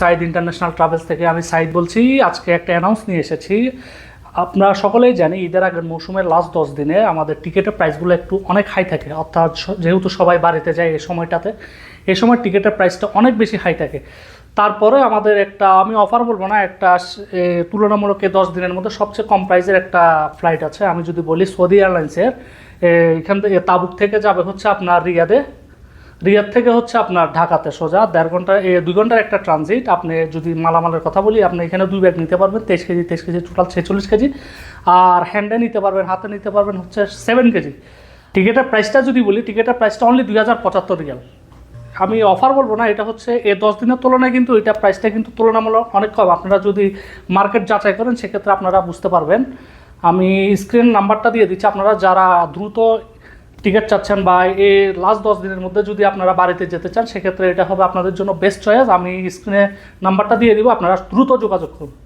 Saeed international travels থেকে আমি সাইদ বলছি। আজকে একটা অ্যানাউন্স নিয়ে এসেছি। আপনারা সকলেই জানি ঈদের আগের মৌসুমের লাস্ট দশ দিনে আমাদের টিকিটের প্রাইসগুলো একটু অনেক হাই থাকে। অর্থাৎ যেহেতু সবাই বাড়িতে যায় এই সময়টাতে, এই সময় টিকিটের প্রাইসটা অনেক বেশি হাই থাকে। তারপরে আমাদের একটা, আমি অফার বলব না, একটা তুলনামূলক দশ দিনের মধ্যে সবচেয়ে কম প্রাইসের একটা ফ্লাইট আছে। আমি যদি বলি সৌদি এয়ারলাইন্সের এখান থেকে তাবুক থেকে যাবে হচ্ছে আপনার রিয়াদে। রিয়াদ থেকে হচ্ছে আপনার ঢাকাতে সোজা, দেড় ঘণ্টা দুই ঘণ্টার একটা ট্রানজিট আপনি যদি মালামালের কথা বলি, আপনি এখানে দুই ব্যাগ নিতে পারবেন, তেইশ কেজি তেইশ কেজি টোটাল ছেচল্লিশ কেজি। আর হ্যান্ডে নিতে পারবেন, হাতে নিতে পারবেন হচ্ছে সেভেন কেজি। টিকিটের প্রাইসটা যদি বলি, টিকিটের প্রাইসটা অনলি দুই হাজার পঁচাত্তর রিয়াল। আমি অফার বলব না, এটা হচ্ছে এ দশ দিনের তুলনায় কিন্তু এটা প্রাইসটা কিন্তু তুলনামূলক অনেক কম। আপনারা যদি মার্কেট যাচাই করেন, সেক্ষেত্রে আপনারা বুঝতে পারবেন। আমি স্ক্রিন নাম্বারটা দিয়ে দিচ্ছি। আপনারা যারা দ্রুত টিকিট চাচ্ছেন বা এই লাস্ট দশ দিনের মধ্যে যদি আপনারা বাড়িতে যেতে চান, সেক্ষেত্রে এটা হবে আপনাদের জন্য বেস্ট চয়েস আমি স্ক্রিনে নাম্বারটা দিয়ে দিব, আপনারা দ্রুত যোগাযোগ করুন।